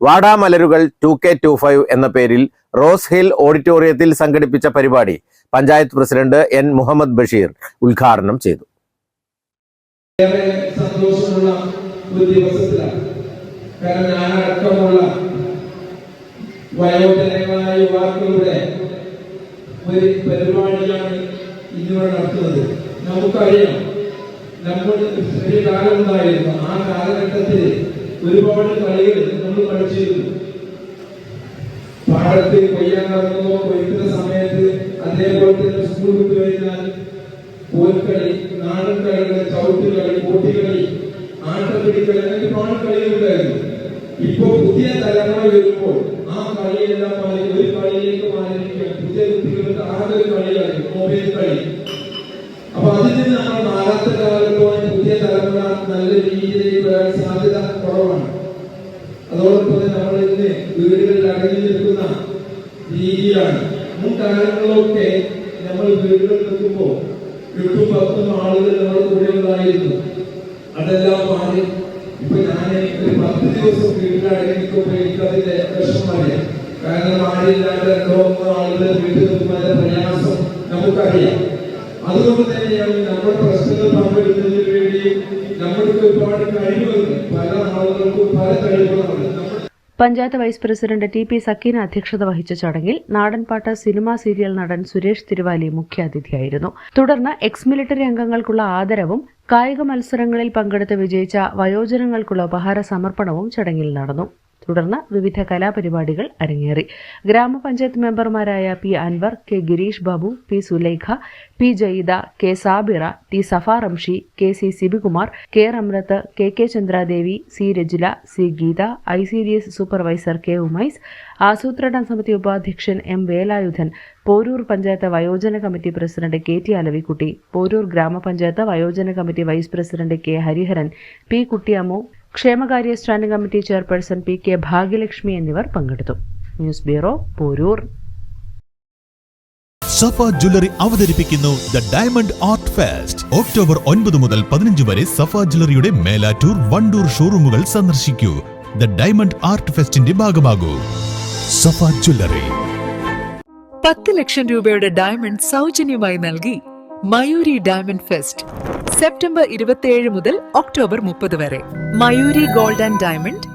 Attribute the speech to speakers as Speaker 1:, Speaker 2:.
Speaker 1: വാടാമലരുകൾ two K two five എന്ന പേരിൽ rose hill ഓഡിറ്റോറിയത്തിൽ സംഘടിപ്പിച്ച പരിപാടി പഞ്ചായത്ത് പ്രസിഡന്റ് എൻ മുഹമ്മദ് ബഷീർ ഉദ്ഘാടനം ചെയ്തു.
Speaker 2: സന്തോഷമുള്ള ഒരു ദിവസത്തിലാണ്. കാരണം ഒരു നമുക്കറിയാം നമ്മൾ ഒരു കാലമുണ്ടായിരുന്നു. ആ കാലഘട്ടത്തിൽ ഒരുപാട് കളികൾ നമ്മൾ കളിച്ചിരുന്നു പാടത്ത് കൊയ്യാൻ ഇറങ്ങുമ്പോൾ കൊയ്ക്കുന്ന സമയത്ത് അതേപോലെ തന്നെ സ്കൂൾ വിട്ടു കഴിഞ്ഞാൽ കോൽക്കളി നാടൻ കളികൾ ചവിട്ടുകളി കോട്ടികളി ആട്ടപ്പിടിക്കളി അങ്ങനെ ഒരുപാട് കളികളുണ്ടായിരുന്നു ഇപ്പോ പുതിയ തലമുറ വരുമ്പോൾ ആ കളിയെല്ലാം മാറി ഒരു കളിയിലേക്ക് മാറിയിരിക്കുക പുതിയ കുട്ടികൾക്ക് ആകെ ഒരു കളിയാണ് മൊബൈൽ നല്ല രീതിയിലേക്ക് വരാൻ സാധ്യത കുറവാണ്. അതോടൊപ്പം തന്നെ നമ്മൾ ഇന്ന് വീടുകളിൽ അടങ്ങി നിൽക്കുന്ന രീതിയാണ്. മുൻകാലങ്ങളിലൊക്കെ നമ്മൾ വീടുകളിൽ നിൽക്കുമ്പോൾ എട്ടും പത്തും ആളുകൾ നമ്മുടെ കൂടെ ഉണ്ടായിരുന്നു അതെല്ലാം മാറി. ഇപ്പൊ ഞാൻ ഒരു പത്ത് ദിവസം വീട്ടിൽ അടങ്ങി നിൽക്കുമ്പോൾ എനിക്കതിന്റെ വിഷമറിയാം കാരണം ആരില്ലാതെ രണ്ടോ മൂന്നോ ആളുകൾ വീട്ടിൽ നിൽക്കുമ്പോൾ അതിന്റെ പ്രയാസം നമുക്കറിയാം അതുകൊണ്ട് തന്നെയാണ് നമ്മുടെ പ്രശ്നങ്ങൾ പങ്കെടുക്കുന്നതിന് വേണ്ടി നമ്മൾക്ക് ഒരുപാട് കഴിവുണ്ട് പല ആളുകൾക്കും പല കഴിവുകളുണ്ട് നമ്മൾ
Speaker 3: panchayat vice president T P Sakeena അധ്യക്ഷത വഹിച്ച ചടങ്ങിൽ നാടൻപാട്ട് സിനിമാ സീരിയൽ നടൻ സുരേഷ് തിരുവാലി മുഖ്യാതിഥിയായിരുന്നു. തുടർന്ന് എക്സ് മിലിറ്ററി അംഗങ്ങൾക്കുള്ള ആദരവും കായിക മത്സരങ്ങളിൽ പങ്കെടുത്ത് വിജയിച്ച വയോജനങ്ങൾക്കുള്ള ഉപഹാര സമർപ്പണവും ചടങ്ങിൽ നടന്നു. തുടർന്ന് വിവിധ കലാപരിപാടികൾ അരങ്ങേറി. ഗ്രാമപഞ്ചായത്ത് മെമ്പർമാരായ P Anvar K Gireesh Babu P Sulaikha P Jayida K Sabira T Safaramshi K C Sibikumar K Ramrath K K Chandradevi C Rajila C Geetha I C D S supervisor K Umais ആസൂത്രണ സമിതി ഉപാധ്യക്ഷൻ M Velayudhan Poroor panchayat വയോജന committee president K T Alavikutty Poroor ഗ്രാമപഞ്ചായത്ത് വയോജന committee vice president K Hariharan P Kuttiyammu ക്ഷേമകാര്യ standing committee chairperson P K Bhagyalakshmi എന്നിവർ പങ്കെടുത്തു. News bureau Poroor.
Speaker 4: Safa jewellery അവതരിപ്പിക്കുന്നു the diamond art fest. October ഒൻപത് മുതൽ പതിനഞ്ച് വരെ സഫ ജ്വല്ലറിയുടെ മേലാറ്റൂർ വണ്ടൂർ ഷോറൂമുകൾ സന്ദർശിക്കൂ. ദ ഡയമണ്ട് ആർട്ട് ഫെസ്റ്റിന്റെ ഭാഗമാകൂ. സഫ ജ്വല്ലറി.
Speaker 5: പത്ത് ലക്ഷം രൂപയുടെ ഡയമണ്ട് സൗജന്യമായി നൽകി മയൂരി ഡയമണ്ട് ഫെസ്റ്റ്. സെപ്റ്റംബർ ഇരുപത്തിയേഴ് മുതൽ ഒക്ടോബർ മുപ്പത് വരെ. Mayuri gold and diamond